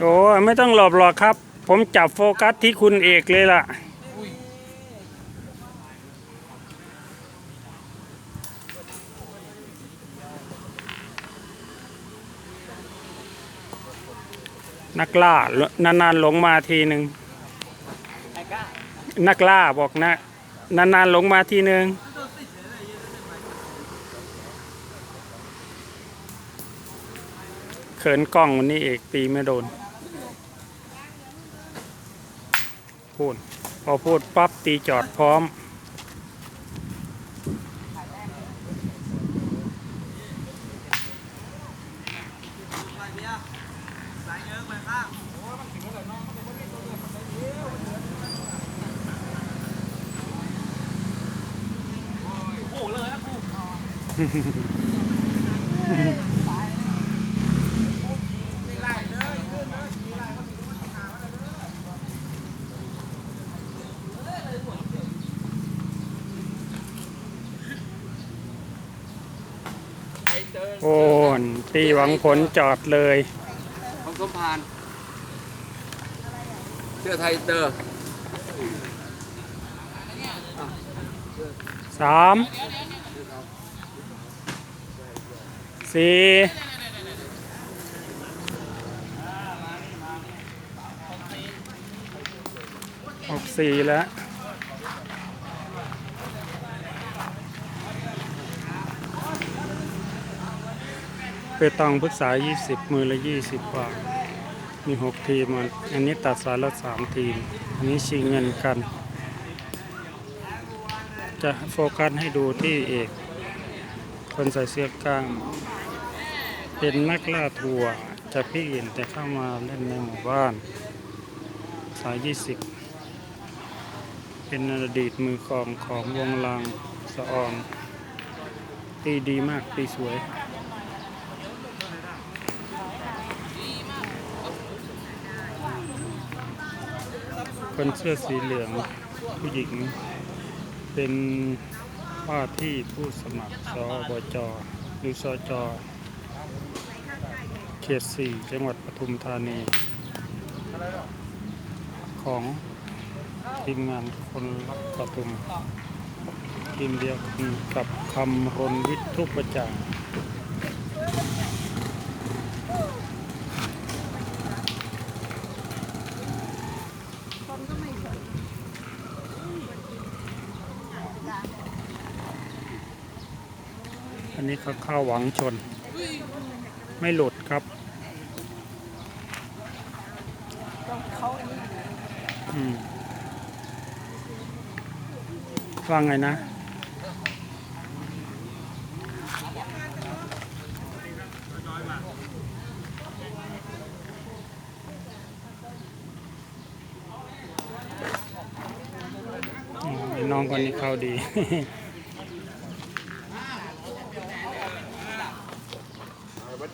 โอ้ไม่ต้องหลบหรอกครับ ผมจับโฟกัสที่คุณเอกเลยล่ะนักล่านานๆหลงมาทีหนึ่งนักล่าบอกนะ นานๆหลงมาทีหนึ่งเขินกล้องวันนี้เอกตีไม่โดน พูดพอพูดปั๊บตีจอดพร้อม โอ้เลยนะกูโอ้ นตีหวังผลจอดเลย ของสมพานเสื้อไทยเตอร์สามสี่หกสี่แล้ว ไปตองปรึกษา 20 มือละ 20 บาท มี 6 ทีม อันนี้ตัดสายละ 3 ทีม อันนี้ชิงเงินกัน จะโฟกัสให้ดูที่เอก คนใส่เสื้อกล้าม เป็นนักล่าทัวร์จะพี่เห็นแต่เข้ามาเล่นในหมู่บ้าน สาย 20 เป็นอดีตมือกองของวงลางสะออนตีดีมากตีสวย คนเสื้อสีเหลืองผู้หญิง เป็นว่าที่ผู้สมัครสอบจหรือสจเขตสี่จังหวัดปทุมธานี ของทีมงานคนรักปทุมทีมเดียวกับคำรนวิทย์ทุกประจาง อันนี้เขาเข้าหวังชน ไม่หลุดครับอืมว่าไงนะน้องคนนี้เข้าดี ช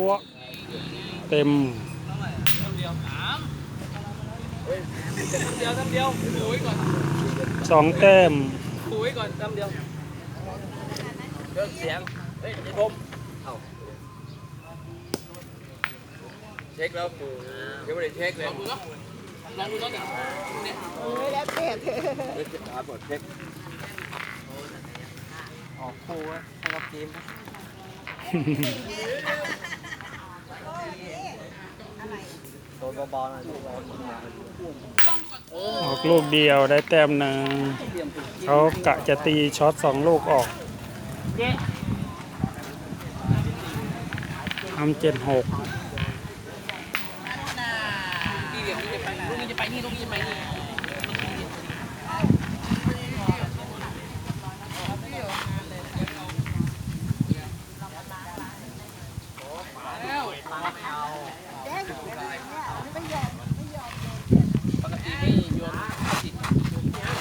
ัวเต็มเดียวสามเดียวทำเดียวขู่ไว้ก่อนสองแต้มขู่ไว้ก่อนทำเดียวเดี๋ยวเสียง เฮ้ยไอ้คม เช็คแล้วยังไม่ได้เช็คเลยลองดูเนาะลองดูเนาะเนี่ยเอ้ยแล้วเธอเดี๋ยวจะหาบทเช็คออกคู่อะให้กับทีมโดนบอลน่อยบอลออกลูกเดียวได้แต้มหนึ่งเขากะจะตีช็อตสองลูกออกทำเจ็ดหก ที่เดียวนี่จะไปลูกนี้จะไปนี่ลูกนี้จะไปนี่ แจ้งเนี่ยไม่ยอมไม่ยอม ปกติไม่โยนติด เ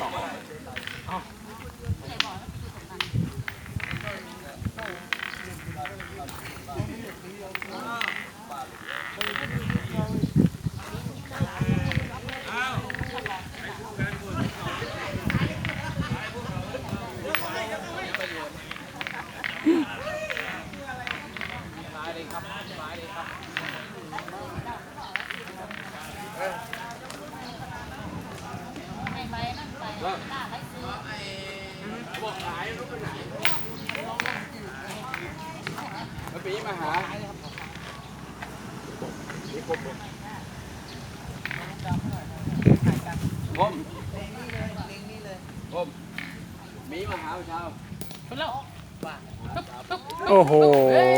ต่อ ปีมาหาผมผมมีมาหาเช้าโอ้โห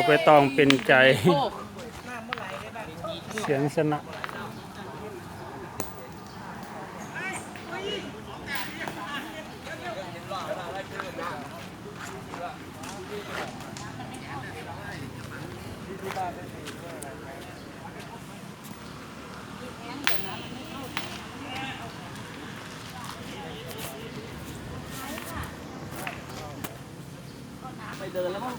ไปตองเป็นใจ เสียงสนะ เดินแล้วมั้ง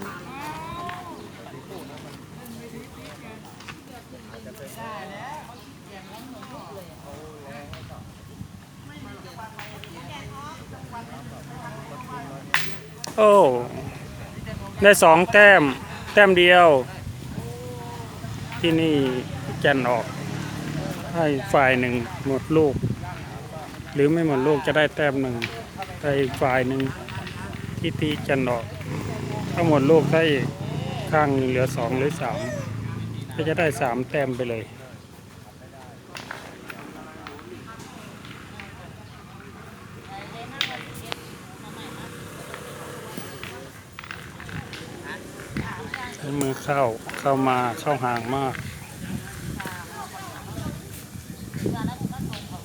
โอ้ได้สองแต้ม แต้มเดียว ที่นี่แกนออก ให้ฝ่ายหนึ่งหมดลูก หรือไม่หมดลูกจะได้แต้มหนึ่งแต่อีกฝ่ายหนึ่งที่ตีแกนออก ถ้าหมดลูกได้ข้างหนึ่งเหลือสองหรือสามก็จะได้สามแต้มไปเลยใช้มือเข้าเข้ามาเข้าห่างมาก เปลี่ยน เราถามเลยคนนอนบ้านก่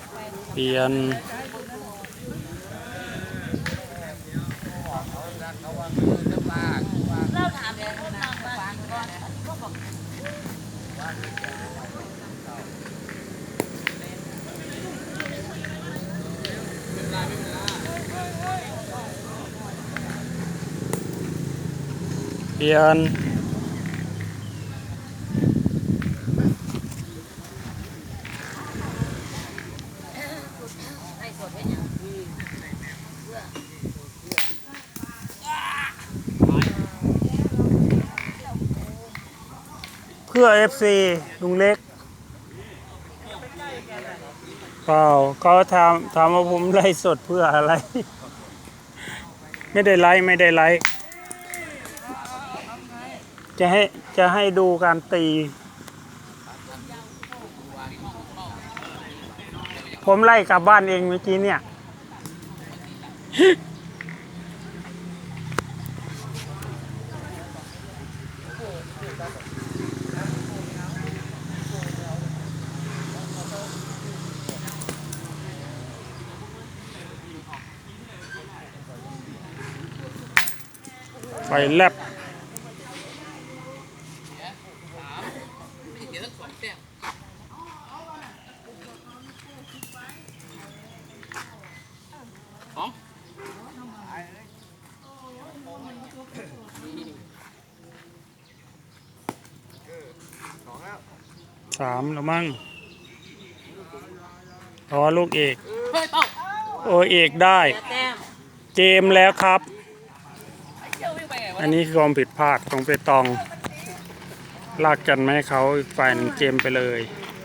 อน ก็บอกเปลี่ยน ไอ้สดเป็นยัง เพื่อ FC ลุงเล็กเปล่าเขาถามถามว่าผมไลฟ์สดเพื่ออะไร ไม่ได้ไลฟ์ไม่ได้ไลฟ์จะให้จะให้ดูการตี ผมไล่กลับบ้านเองเมื่อกี้เนี่ย ไฟแลบสองสามแล้วมั้งอ๋อลูกเอกเฮ้ยต้องโอเอกได้แต้มเกมแล้วครับ เจ้าวิ่งไปไงวะ อันนี้คือความผิดพลาดของเปตอง ลากกันไม่ให้เขาอีกฝ่ายหนึ่งเกมไปเลย